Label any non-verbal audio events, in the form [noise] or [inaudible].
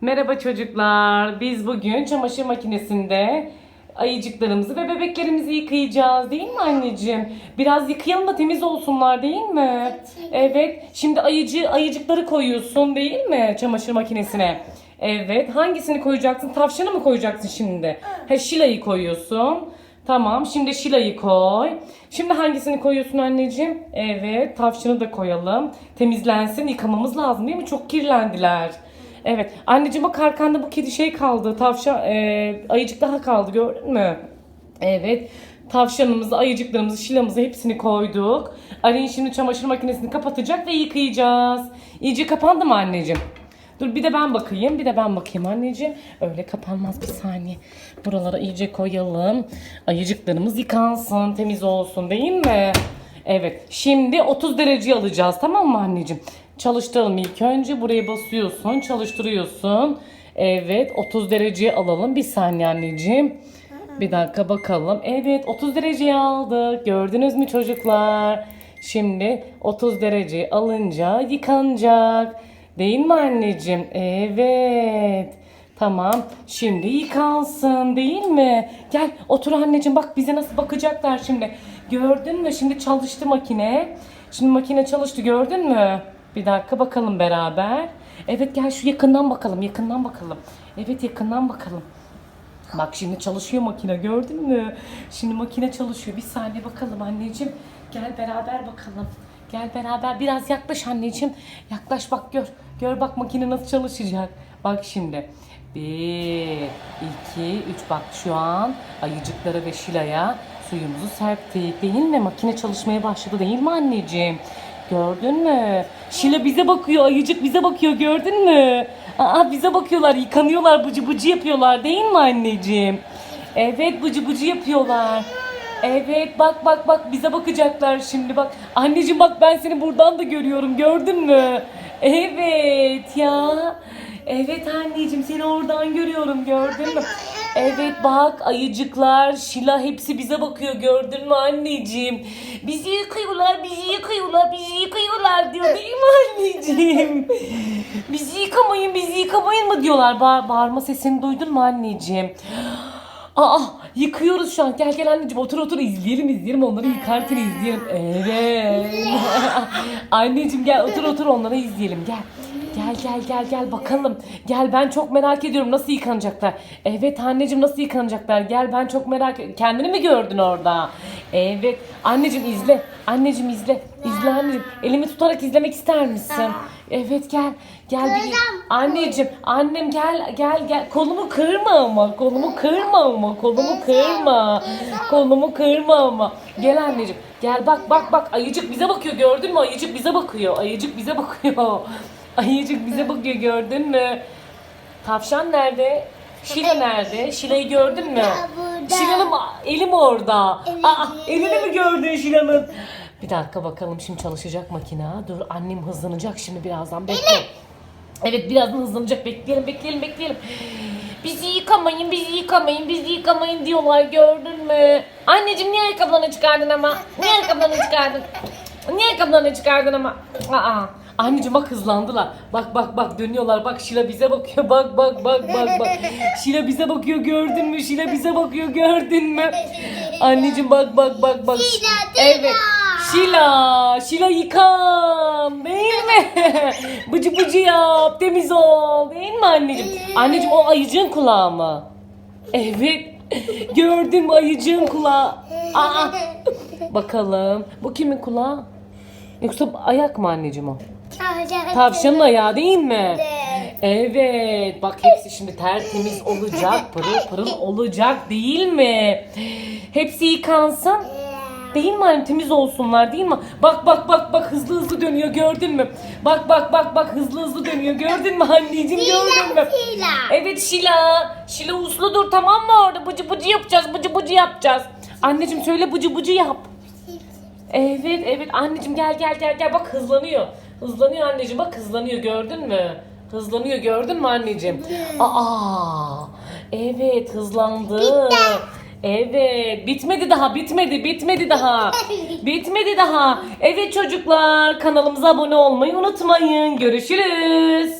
Merhaba çocuklar. Biz bugün çamaşır makinesinde ayıcıklarımızı ve bebeklerimizi yıkayacağız değil mi anneciğim? Biraz yıkayalım da temiz olsunlar değil mi? Evet. Şimdi ayıcı ayıcıkları koyuyorsun değil mi çamaşır makinesine? Evet. Hangisini koyacaksın? Tavşanı mı koyacaksın şimdi? Ha Şila'yı koyuyorsun. Tamam. Şimdi Şila'yı koy. Şimdi hangisini koyuyorsun anneciğim? Evet. Tavşanı da koyalım. Temizlensin. Yıkamamız lazım değil mi? Çok kirlendiler. Evet. Anneciğim bak arkanda bu kedi şey kaldı. Tavşan, e, ayıcık daha kaldı gördün mü? Evet. Tavşanımızı, ayıcıklarımızı, şilamızı hepsini koyduk. Arin şimdi çamaşır makinesini kapatacak ve yıkayacağız. İyice kapandı mı anneciğim? Dur bir de ben bakayım. Bir de ben bakayım anneciğim. Öyle kapanmaz bir saniye. Buralara iyice koyalım. Ayıcıklarımız yıkansın, temiz olsun değil mi? Evet. Şimdi 30 derece alacağız tamam mı anneciğim? Çalıştıralım ilk önce. Buraya basıyorsun, çalıştırıyorsun. Evet 30 dereceye alalım. Bir saniye anneciğim. Bir dakika bakalım. Evet 30 dereceye aldık. Gördünüz mü çocuklar? Şimdi 30 derece alınca yıkanacak. Değil mi anneciğim? Evet. Tamam. Şimdi yıkansın değil mi? Gel otur anneciğim bak bize nasıl bakacaklar şimdi. Gördün mü? Şimdi çalıştı makine. Şimdi makine çalıştı gördün mü? Bir dakika bakalım beraber. Evet gel şu yakından bakalım yakından bakalım. Evet yakından bakalım. Bak şimdi çalışıyor makine gördün mü? Şimdi makine çalışıyor. Bir saniye bakalım anneciğim. Gel beraber bakalım. Gel beraber biraz yaklaş anneciğim. Yaklaş bak gör. Gör bak makine nasıl çalışacak. Bak şimdi. Bir, iki, üç bak şu an ayıcıklara ve şilaya suyumuzu serptik. Değil mi? Makine çalışmaya başladı değil mi anneciğim? Gördün mü? Şila bize bakıyor, ayıcık bize bakıyor gördün mü? Aa bize bakıyorlar, yıkanıyorlar, bıcı bıcı yapıyorlar değil mi anneciğim? Evet bıcı bıcı yapıyorlar. Evet bak bak bak bize bakacaklar şimdi bak. Anneciğim bak ben seni buradan da görüyorum gördün mü? Evet ya. Evet anneciğim seni oradan görüyorum gördün mü? Evet bak ayıcıklar, Şila hepsi bize bakıyor gördün mü anneciğim? Bizi yıkıyorlar, bizi yıkıyorlar, bizi yıkıyorlar diyor değil mi anneciğim? Bizi yıkamayın, bizi yıkamayın mı diyorlar. Ba- bağırma sesini duydun mu anneciğim? Aa yıkıyoruz şu an. Gel gel anneciğim otur otur izleyelim izleyelim onları yıkarken izleyelim. Evet. [laughs] anneciğim gel otur otur onları izleyelim gel. Gel gel gel gel bakalım. Gel ben çok merak ediyorum nasıl yıkanacaklar. Evet anneciğim nasıl yıkanacaklar. Gel ben çok merak Kendini mi gördün orada? Evet. Anneciğim izle. Anneciğim izle. İzle anneciğim. Elimi tutarak izlemek ister misin? Evet gel. Gel bir. Anneciğim, annem gel gel gel. Kolumu kırma ama. Kolumu kırma ama. Kolumu kırma. Kolumu kırma ama. Gel anneciğim. Gel bak bak bak. Ayıcık bize bakıyor. Gördün mü? Ayıcık bize bakıyor. Ayıcık bize bakıyor. Ayıcık bize bakıyor. Gördün mü? Tavşan nerede? Şila nerede? Şila'yı gördün mü? burada. Şila'nın eli mi orada? Evet. Aa, elini mi gördün Şila'nın? Bir dakika bakalım şimdi çalışacak makine. Dur annem hızlanacak şimdi birazdan. Bekle. Evet birazdan hızlanacak. Bekleyelim, bekleyelim, bekleyelim. Bizi yıkamayın, bizi yıkamayın, bizi yıkamayın diyorlar gördün mü? Anneciğim niye ayakkabılarını çıkardın ama? Niye ayakkabılarını çıkardın? Niye ayakkabılarını çıkardın ama? Aa, anneciğim bak hızlandılar. Bak bak bak dönüyorlar. Bak Şila bize bakıyor. Bak bak bak bak bak. [laughs] Şila bize bakıyor gördün mü? Şila bize bakıyor gördün mü? Anneciğim bak bak bak bak. Şila. Evet. Şila, Şila yıkan değil mi? [laughs] bıcı bıcı yap, temiz ol değil mi anneciğim? Anneciğim o ayıcığın kulağı mı? Evet. [laughs] Gördün mü ayıcığın kulağı? Aa. Bakalım. Bu kimin kulağı? Yoksa ayak mı anneciğim o? Tavşanın ayağı değil mi? Evet. Bak hepsi şimdi tertemiz olacak. Pırıl pırıl olacak değil mi? Hepsi yıkansın. Değil mi anne temiz olsunlar değil mi? Bak bak bak bak hızlı hızlı dönüyor gördün mü? Bak bak bak bak hızlı hızlı dönüyor gördün mü anneciğim gördün mü? Şila. Evet Şila. Şila uslu dur tamam mı orada bıcı bıcı yapacağız bıcı bıcı yapacağız. Anneciğim söyle bıcı bıcı yap. Evet evet anneciğim gel gel gel gel bak hızlanıyor. Hızlanıyor anneciğim bak hızlanıyor gördün mü? Hızlanıyor gördün mü anneciğim? Aa evet hızlandı. Evet bitmedi daha bitmedi bitmedi daha. [laughs] Bitmedi daha. Evet çocuklar kanalımıza abone olmayı unutmayın. Görüşürüz.